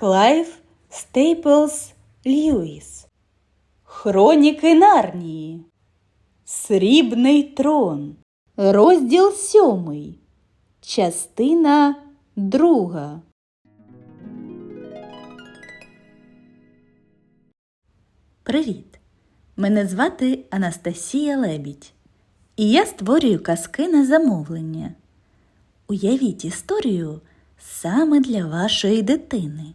Клайв Стейплс Льюіс. Хроніки Нарнії. Срібний трон. Розділ сьомий. Частина друга. Привіт! Мене звати Анастасія Лебідь. І я створюю казки на замовлення. Уявіть історію саме для вашої дитини,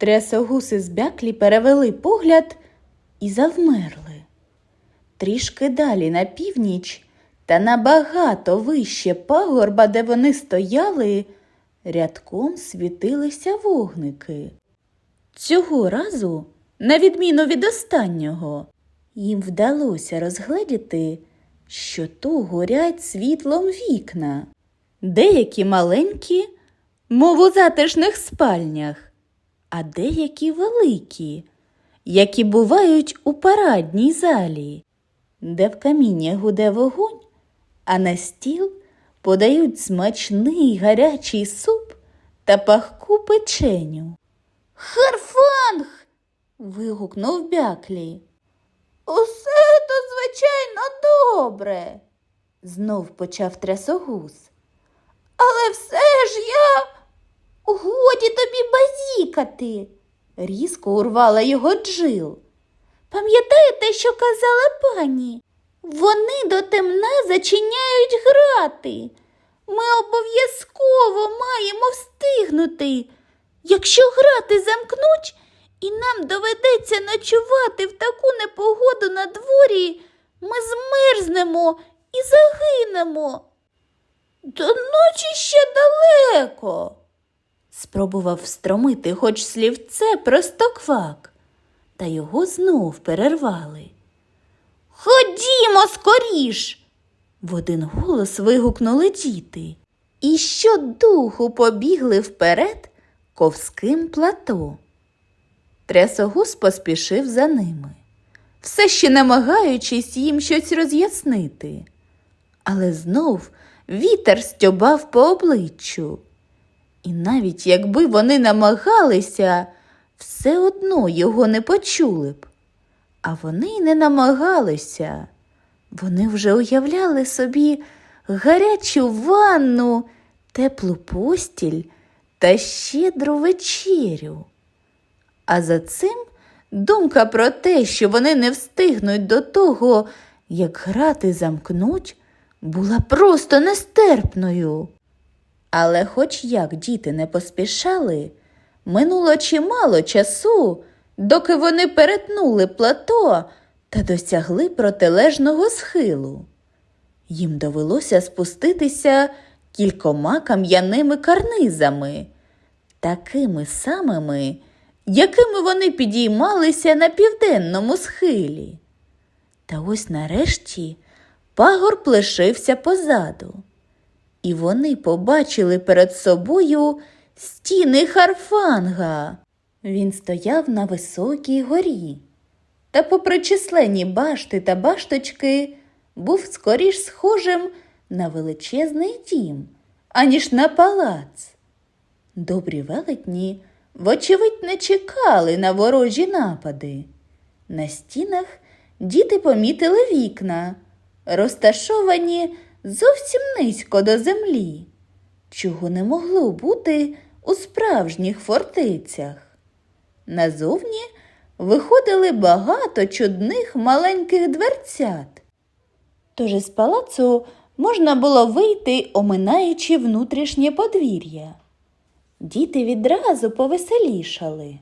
Трясогуси з бяклі перевели погляд і завмерли. Трішки далі на північ та набагато вище пагорба, де вони стояли, рядком світилися вогники. Цього разу, на відміну від останнього, їм вдалося розгледіти, що то горять світлом вікна, деякі маленькі, мов у затишних спальнях, а деякі великі, які бувають у парадній залі, де в каміння гуде вогонь, а на стіл подають смачний гарячий суп та пахку печеню. Харфанг. вигукнув бяклі. Усе то, звичайно, добре, знов почав трясогуз. Але все ж я годі тобі базікати, різко урвала його джил. Пам'ятаєте, що казала пані? Вони до темна зачиняють грати. Ми обов'язково маємо встигнути. Якщо грати замкнуть, і нам доведеться ночувати в таку непогоду на дворі, ми змерзнемо і загинемо. До ночі ще далеко. Спробував встромити хоч слівце простоквак, та його знов перервали. Ходімо скоріш. В один голос вигукнули діти. І щодуху побігли вперед ковським плато. Трясогус поспішив за ними, все ще намагаючись їм щось роз'яснити. Але знов вітер стьобав по обличчю. І навіть якби вони намагалися, все одно його не почули б. А вони й не намагалися. Вони вже уявляли собі гарячу ванну, теплу постіль та щедру вечерю. А за цим думка про те, що вони не встигнуть до того, як грати замкнуть, була просто нестерпною. Але хоч як діти не поспішали, минуло чимало часу, доки вони перетнули плато та досягли протилежного схилу. Їм довелося спуститися кількома кам'яними карнизами, такими самими, якими вони підіймалися на південному схилі. Та ось нарешті пагорб лишився позаду, і вони побачили перед собою стіни Харфанга. Він стояв на високій горі, та, попри численні башти та башточки, був скоріш схожим на величезний дім, аніж на палац. Добрі велетні, вочевидь, не чекали на ворожі напади. На стінах діти помітили вікна, розташовані зовсім низько до землі, чого не могло бути у справжніх фортецях. Назовні виходили багато чудних маленьких дверцят. Тож із палацу можна було вийти, оминаючи внутрішнє подвір'я. Діти відразу повеселішали.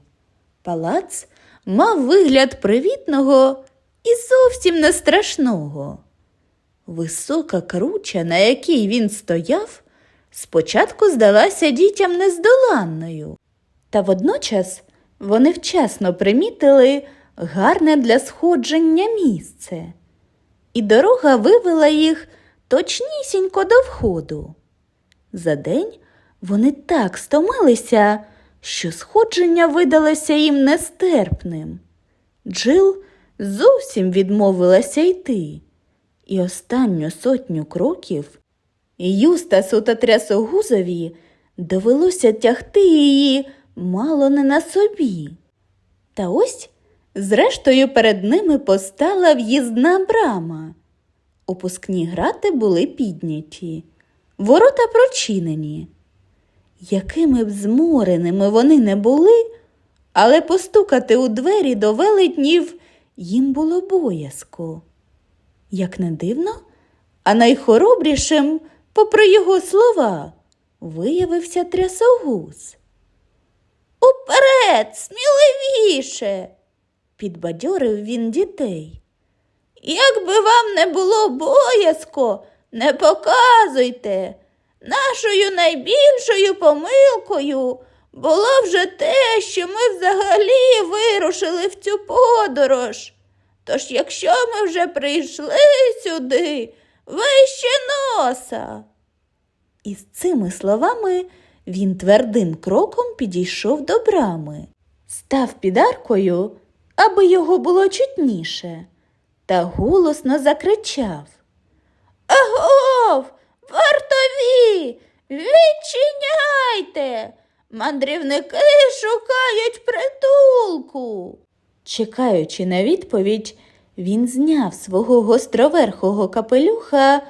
Палац мав вигляд привітного і зовсім не страшного. Висока круча, на якій він стояв, спочатку здалася дітям нездоланною, та водночас вони вчасно примітили гарне для сходження місце, і дорога вивела їх точнісінько до входу. За день вони так стомилися, що сходження видалося їм нестерпним. Джил зовсім відмовилася йти, і останню сотню кроків Юстасу та трясогузові довелося тягти її мало не на собі. Та ось, зрештою, перед ними постала в'їзна брама. Опускні грати були підняті, ворота прочинені. Якими б змореними вони не були, але постукати у двері до велетнів їм було боязко. Як не дивно, а найхоробрішим, попри його слова, виявився трясогуз. Уперед, сміливіше, підбадьорив він дітей. Якби вам не було боязко, не показуйте. Нашою найбільшою помилкою було вже те, що ми взагалі вирушили в цю подорож. Тож, якщо ми вже прийшли сюди, вище носа. І з цими словами він твердим кроком підійшов до брами, став під аркою, аби його було чутніше, та голосно закричав. Агов, вартові, відчиняйте. Мандрівники шукають притулку. Чекаючи на відповідь, він зняв свого гостроверхого капелюха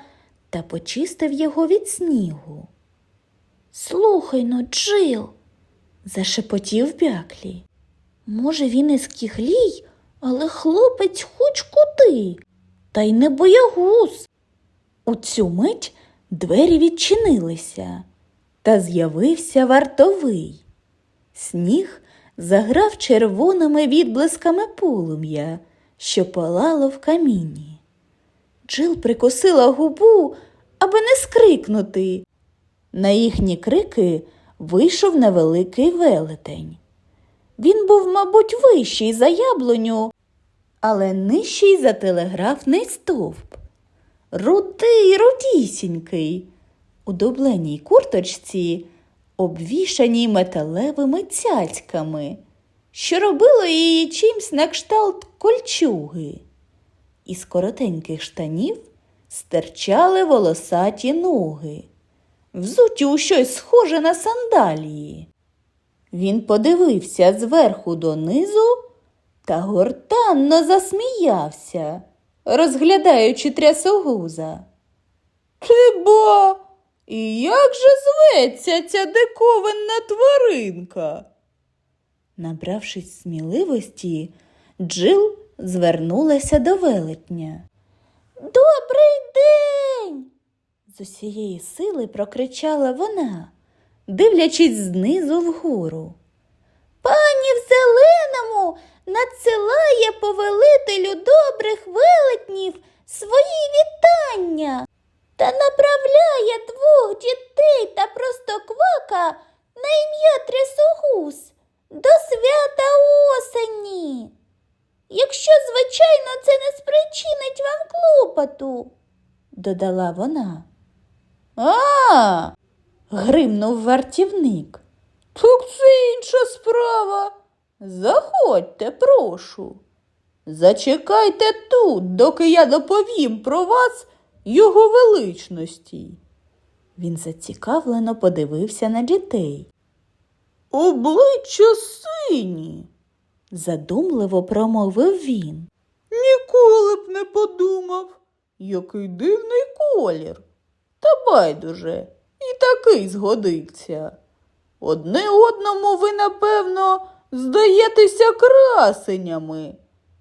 та почистив його від снігу. Слухай но, Джил, зашепотів бяклі. Може, він із кіглій, але хлопець хоч куди, та й не боягуз. У цю мить двері відчинилися, та з'явився вартовий. Сніг заграв червоними відблисками полум'я, що палало в каміні. Джил прикосила губу, аби не скрикнути. На їхні крики вийшов невеликий велетень. Він був, мабуть, вищий за яблуню, але нижчий за телеграфний стовп. Рудий, рудісінький, у дубленій курточці, обвішаній металевими цяцьками, що робило її чимсь на кшталт кольчуги. Із коротеньких штанів стирчали волосаті ноги, взуті у щось схоже на сандалії. Він подивився зверху донизу та гортанно засміявся, розглядаючи трясогуза. Ти і як же зветься ця диковинна тваринка? Набравшись сміливості, Джил звернулася до велетня. Добрий день. з усієї сили прокричала вона, дивлячись знизу вгору. Пані в зеленому надсилає повелителю добрих велетнів свої вітання та направляє двох дітей та простоквака на ім'я Трясогуз до свята осені. Якщо, звичайно, це не спричинить вам клопоту, додала вона. А, гримнув вартівник. Так це інша справа. Заходьте, прошу. Зачекайте тут, доки я доповім про вас його величності. Він зацікавлено подивився на дітей. Обличчя сині, задумливо промовив він. Ніколи б не подумав, який дивний колір. Та байдуже, і такий згодиться. Одне одному ви, напевно, здаєтеся красенями.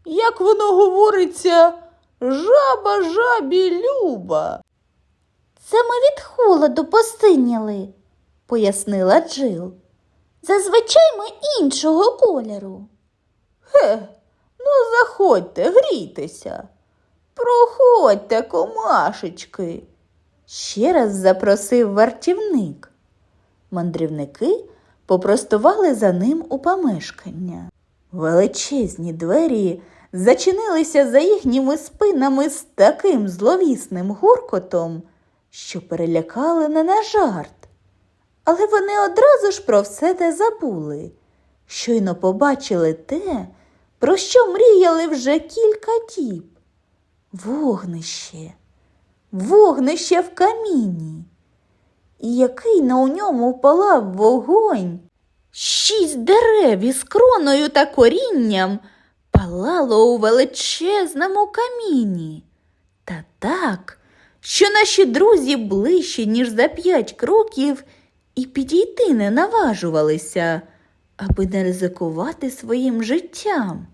Як воно говориться, жаба жабі люба. Це ми від холоду постиняли, пояснила Джил. Зазвичай ми іншого кольору. Хе, ну заходьте, грійтеся. Проходьте, комашечки. ще раз запросив вартівник. Мандрівники попростували за ним у помешкання. Величезні двері зачинилися за їхніми спинами з таким зловісним гуркотом, що перелякали не на жарт. Але вони одразу ж про все те забули. Щойно побачили те, про що мріяли вже кілька діб. Вогнище, вогнище в каміні. І який на у ньому палав вогонь. Шість дерев із кроною та корінням палало у величезному каміні. Та так, що наші друзі ближче, ніж за п'ять кроків, і підійти не наважувалися, аби не ризикувати своїм життям.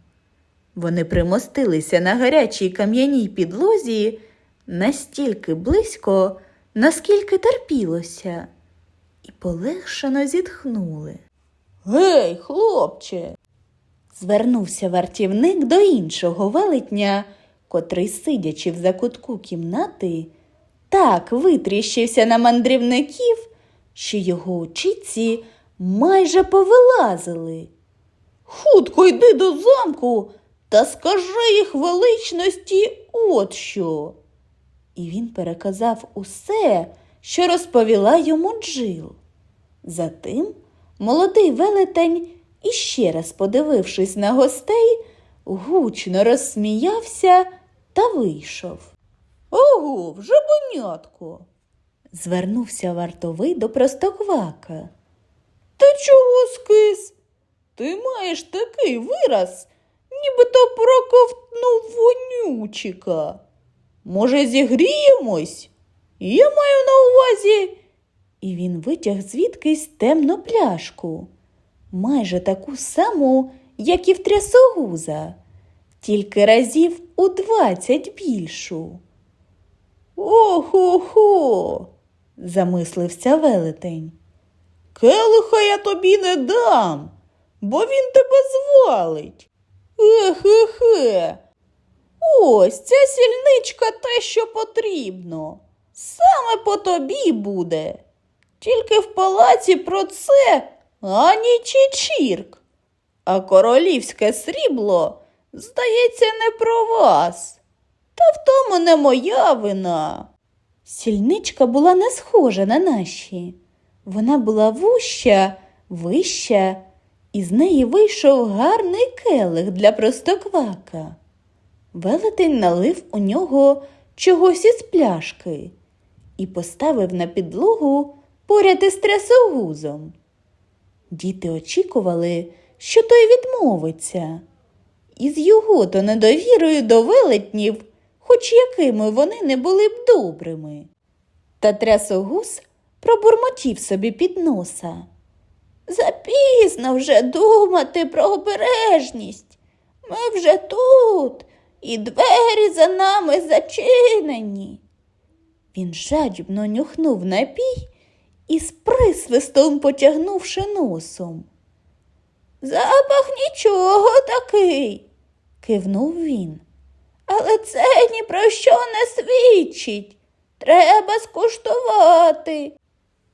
Вони примостилися на гарячій кам'яній підлозі настільки близько, наскільки терпілося, і полегшено зітхнули. Гей, хлопче. Звернувся вартівник до іншого велетня, котрий, сидячи в закутку кімнати, так витріщився на мандрівників, що його очіці майже повилазили. Хутко йди до замку та скажи їх величності от що. І він переказав усе, що розповіла йому Джил. Затим молодий велетень, іще раз подивившись на гостей, гучно розсміявся та вийшов. Ого, вже бонятко. Звернувся вартовий до простоквака. Ти чого скис? Ти маєш такий вираз, нібито проковтнув вонючика. Може, зігріємось? Я маю на увазі. І він витяг звідкись темну пляшку, майже таку саму, як і в трясогуза, тільки разів у двадцять більшу. Охо-хо, замислився велетень. Келиха я тобі не дам, бо він тебе звалить. Ех-хе-хе. Ось ця сільничка те, що потрібно. Саме по тобі буде. Тільки в палаці про це ані чічірк. А королівське срібло, здається, не про вас. Та в тому не моя вина. Сільничка була не схожа на наші. Вона була вуща, вища, і з неї вийшов гарний келих для простоквака. Велетень налив у нього чогось із пляшки і поставив на підлогу поряд із трясогузом. Діти очікували, що той відмовиться. І з його то недовірою до велетнів, хоч якими вони не були б добрими. Та трясогуз пробурмотів собі під носа. Запізно вже думати про обережність. Ми вже тут, і двері за нами зачинені. Він жадібно нюхнув напій і з присвистом потягнувши носом. Запах нічого такий, кивнув він. Але це ні про що не свідчить. Треба скуштувати.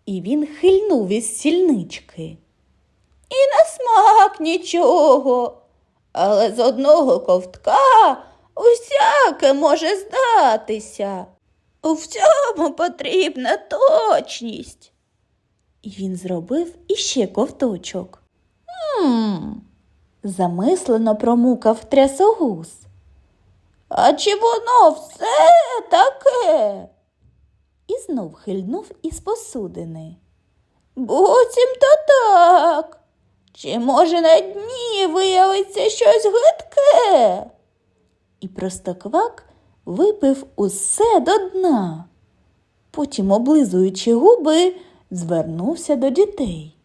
І він хильнув із сільнички. І на смак нічого, але з одного ковтка усяке може здатися. У всьому потрібна точність. І він зробив іще ковточок. Мм, замислено промукав трясогуз. А чи воно все таке? І знов хильнув із посудини. Буцімто так. Чи може на дні виявиться щось гидке? І простоквак випив усе до дна. Потім, облизуючи губи, звернувся до дітей.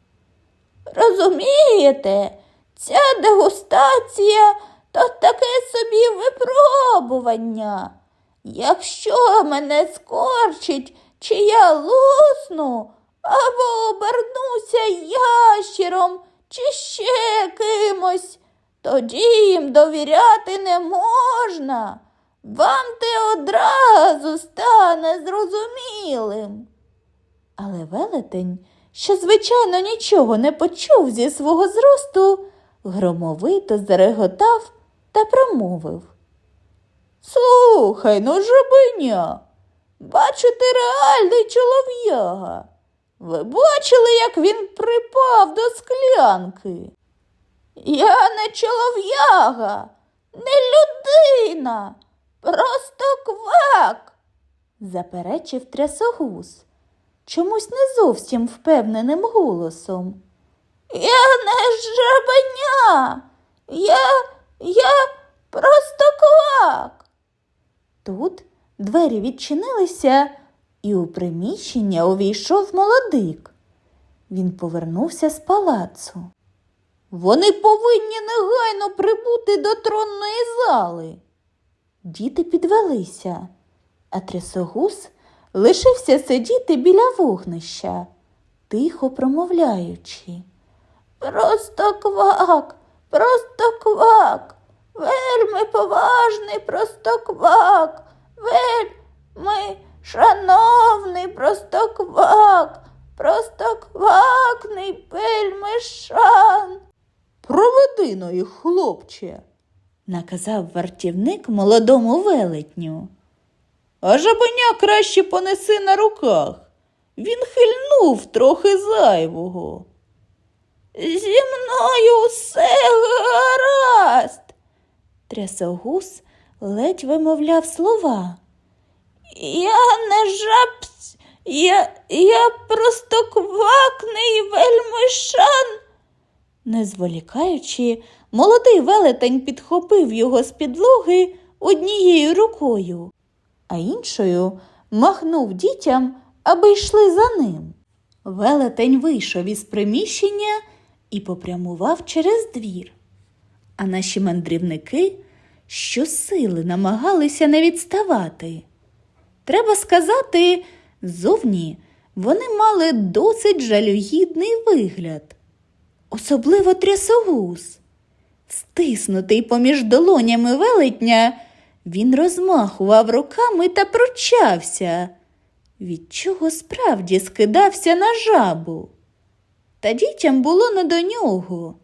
Розумієте, ця дегустація то таке собі випробування. Якщо мене скорчить, чи я лусну, або обернуся ящером, чи ще кимось, тоді їм довіряти не можна. вам те одразу стане зрозумілим. Але велетень, що, звичайно, нічого не почув зі свого зросту, громовито зареготав та промовив. Слухай, ну жабеня, бачу, ти реальний чолов'яга. Ви бачили, як він припав до склянки? Я не чолов'яга, не людина, просто квак, заперечив трясогуз, чомусь не зовсім впевненим голосом. Я не жабеня, я, я просто квак. Тут двері відчинилися, і у приміщення увійшов молодик. Він повернувся з палацу. Вони повинні негайно прибути до тронної зали. Діти підвелися, а трясогуз лишився сидіти біля вогнища, тихо промовляючи. Просто квак, просто квак, вельми поважний просто квак, вельми шановний просто квак, просто квакний вельми шан. Проведи но їх, хлопче, наказав вартівник молодому велетню. А жабеня краще понеси на руках. Він хильнув трохи зайвого. Зі мною все гаразд. Трясогуз ледь вимовляв слова. Я не жабсь, я, я просто квакний вельмишан. Не зволікаючи, молодий велетень підхопив його з підлоги однією рукою, а іншою махнув дітям, аби йшли за ним. Велетень вийшов із приміщення і попрямував через двір. А наші мандрівники щосили намагалися не відставати. Треба сказати, зовні вони мали досить жалюгідний вигляд, особливо трясогуз. Стиснутий поміж долонями велетня, він розмахував руками та пручався, від чого справді скидався на жабу. Та дітям було не до нього.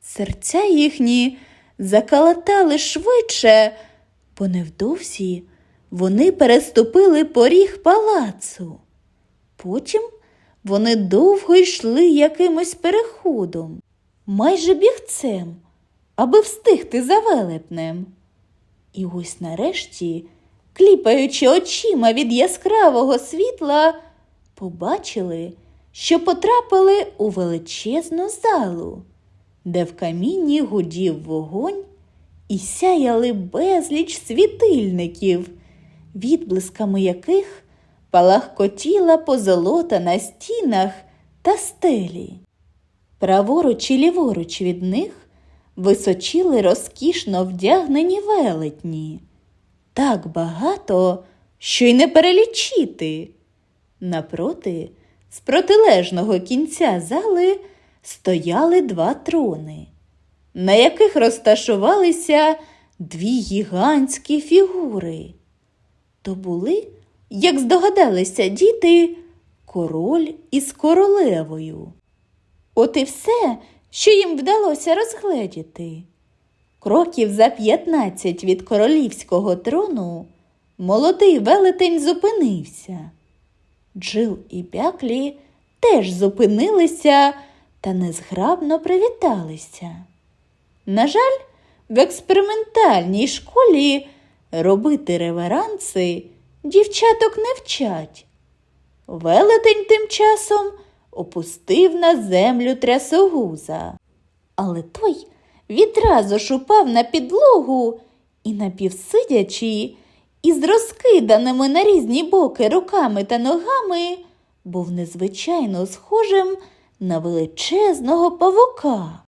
Серця їхні закалатали швидше, бо невдовзі вони переступили поріг палацу. Потім вони довго йшли якимось переходом, майже бігцем, аби встигти за велетнем. І ось нарешті, кліпаючи очима від яскравого світла, побачили, що потрапили у величезну залу, де в камінні гудів вогонь і сяяли безліч світильників, відблисками яких палахкотіла позолота на стінах та стелі. Праворуч і ліворуч від них височили розкішно вдягнені велетні. Так багато, що й не перелічити. Напроти, з протилежного кінця зали стояли два трони, на яких розташувалися дві гігантські фігури. То були, як здогадалися діти, король із королевою. От і все, що їм вдалося розгледіти. Кроків за п'ятнадцять від королівського трону молодий велетень зупинився. Джил і Бяклі теж зупинилися та незграбно привіталися. На жаль, в експериментальній школі робити реверанси дівчаток не вчать. Велетень тим часом опустив на землю трясогуза, але той відразу ж упав на підлогу і напівсидячи, із розкиданими на різні боки руками та ногами, був незвичайно схожим на величезного павука.